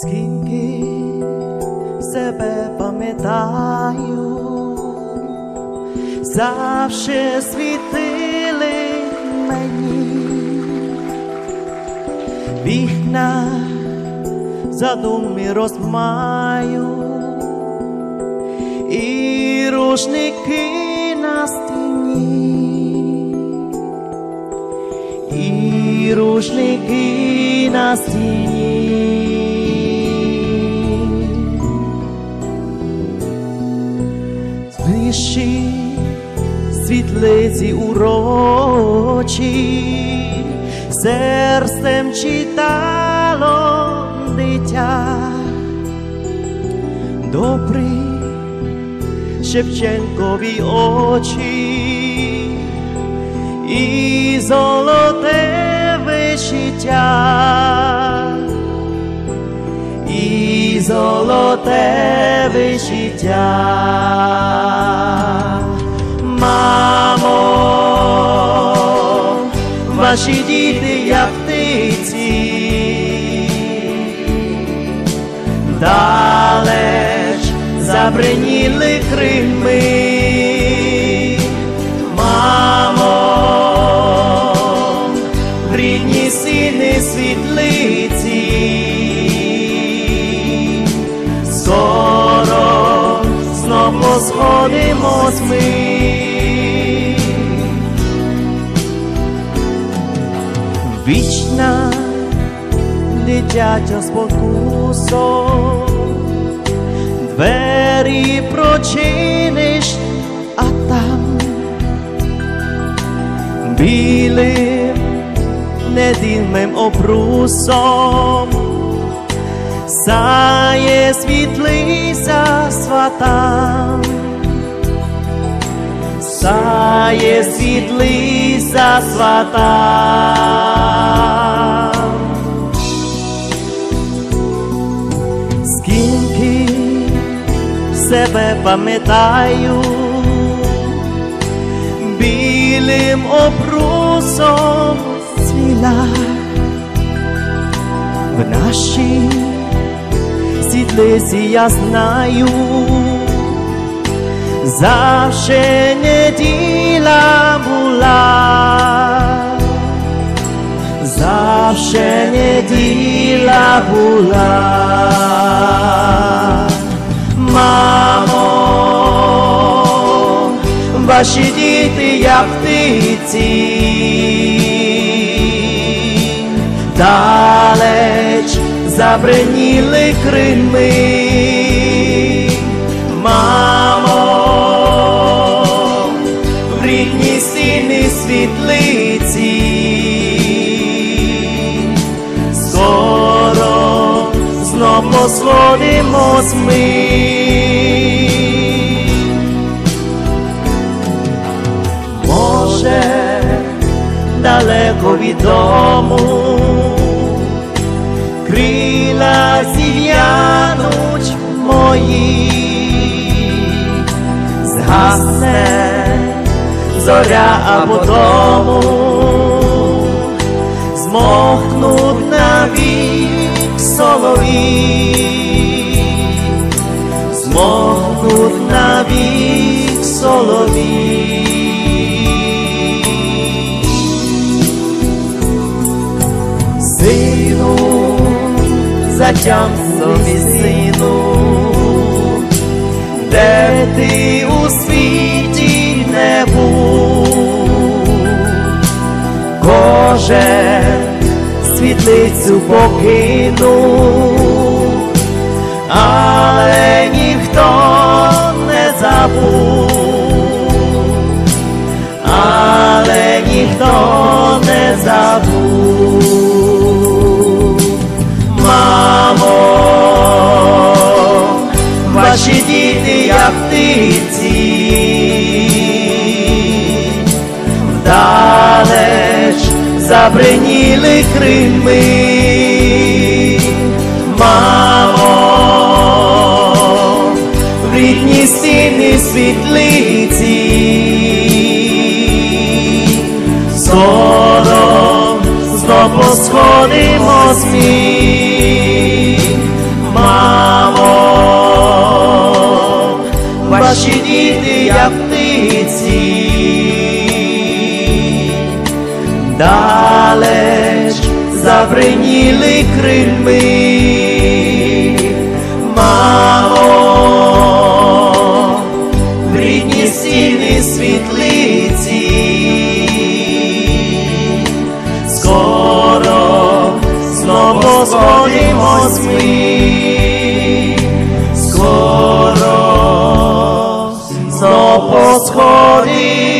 скільки себе пам'ятаю, завше світили мені вікна задуми розмаю і рушники на стіні, і рушники на стіні. Ближчі світлиці урочі, серцем читало дитя, добрий Шевченкові очі і золоте вишиття, і золоте вишиття. Мамо, ваші діти, як птиці, далеч забриніли крильми. Знов посходимось ми. Вічна дитяча спокусо, двері прочиниш, а там білим недільним обрусом сяє світлиця сватам, сяє світлиця сватам. Скільки себе пам'ятаю, білим обрусом цвіла в нашій світлиці я знаю, завше неділя була, завше неділя була. Мамо, ваші діти, як птиці, далеч забриніли крильми. Посходимось ми. Може, далеко від дому, крила зів'януть мої, згасне зоря або тому, змокнуть навік солові, змокнуть навік солові. Сину, затям собі сину, де ти у світі не був, кожен світлицю покинув, але ніхто не забув, але ніхто не забув. Мамо, ваші діти, як птиці, забриніли Крими, мамо, в рідні стіни світлиці, зором знов посходимо з мамо, ваші діти, як птиці. die далеч забриніли крильми, мамо, в рідні стіни світлиці, скоро знову сходимось ми, скоро знов посходимо.